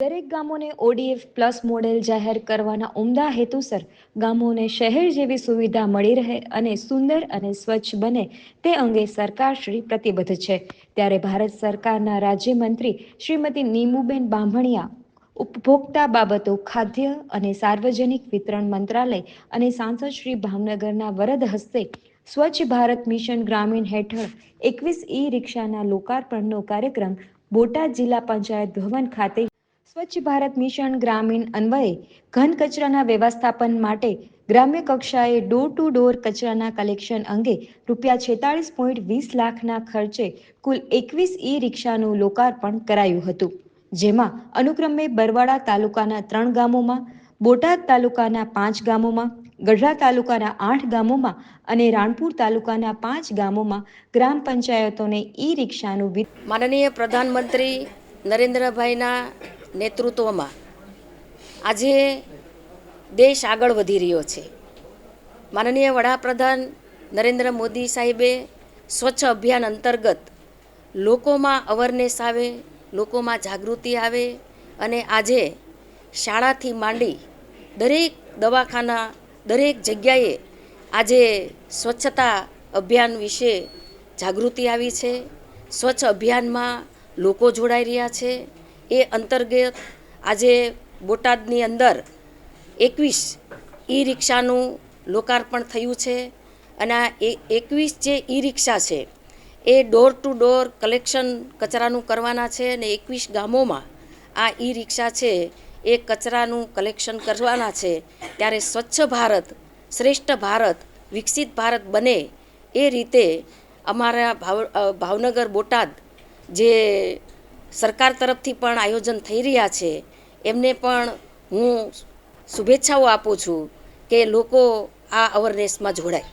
દરેક ગામોને ODF plus model જાહેર કરવાના ઉમદા હેતુસર ગામોને શહેર જેવી સુવિધા મળી રહે અને સુંદર અને સ્વચ્છ બને તે અંગે સરકાર શ્રી પ્રતિબદ્ધ છે. ત્યારે ભારત સરકારના રાજ્યમંત્રી શ્રીમતી નીમુબેન બાંભણિયા ઉપભોક્તા બાબતો, ખાદ્ય અને સાર્વજનિક વિતરણ મંત્રાલય અને સાંસદ શ્રી ભાવનગરના વરદ હસ્તે સ્વચ્છ ભારત મિશન ગ્રામીણ હેઠળ એકવીસ ઈ રિક્ષાના લોકાર્પણનો કાર્યક્રમ બોટાદ જિલ્લા પંચાયત ભવન ખાતે સ્વચ્છ ભારત મિશન ગ્રામીણ અન્વયે ઘન કચરાના વ્યવસ્થાપન માટે ગ્રામ્ય કક્ષાએ ડોર ટુ ડોર કચરાના કલેક્શન અંગે રૂપિયા છેતાળીસ પોઈન્ટ વીસ લાખના ખર્ચે કુલ એકવીસ ઈ રિક્ષાનું લોકાર્પણ કરાયું હતું. જેમાં અનુક્રમે બરવાડા તાલુકાના ત્રણ ગામોમાં, બોટાદ તાલુકાના પાંચ ગામોમાં, ગઢડા તાલુકાના આઠ ગામોમાં અને રાણપુર તાલુકાના પાંચ ગામોમાં ગ્રામ પંચાયતોને ઈ રિક્ષાનું માનનીય પ્રધાનમંત્રી નરેન્દ્રભાઈના નેતૃત્વમાં. આજે દેશ આગળ વધી રહ્યો છે. માનનીય વડાપ્રધાન નરેન્દ્ર મોદી સાહેબે સ્વચ્છ અભિયાન અંતર્ગત લોકોમાં અવરનેસ આવે, લોકોમાં જાગૃતિ આવે અને આજે શાળાથી માંડી દરેક દવાખાના, દરેક જગ્યાએ આજે સ્વચ્છતા અભિયાન વિશે જાગૃતિ આવી છે. સ્વચ્છ અભિયાનમાં લોકો જોડાઈ રહ્યા છે. એ અંતર્ગત આજે બોટાદની અંદર એકવીસ ઈ રિક્ષાનું લોકાર્પણ થયું છે અને આ એકવીસ જે ઈ રિક્ષા છે એ ડોર ટુ ડોર કલેક્શન કચરાનું કરવાના છે અને એકવીસ ગામોમાં આ ઈ રિક્ષા છે એ કચરાનું કલેક્શન કરવાના છે. ત્યારે સ્વચ્છ ભારત, શ્રેષ્ઠ ભારત, વિકસિત ભારત બને એ રીતે અમારા ભાવ ભાવનગર બોટાદ જે સરકાર તરફથી પણ આયોજન થઈ રહ્યા છે. એમને પણ હું શુભેચ્છાઓ આપું છું કે લોકો આ અવરનેસમાં જોડાય.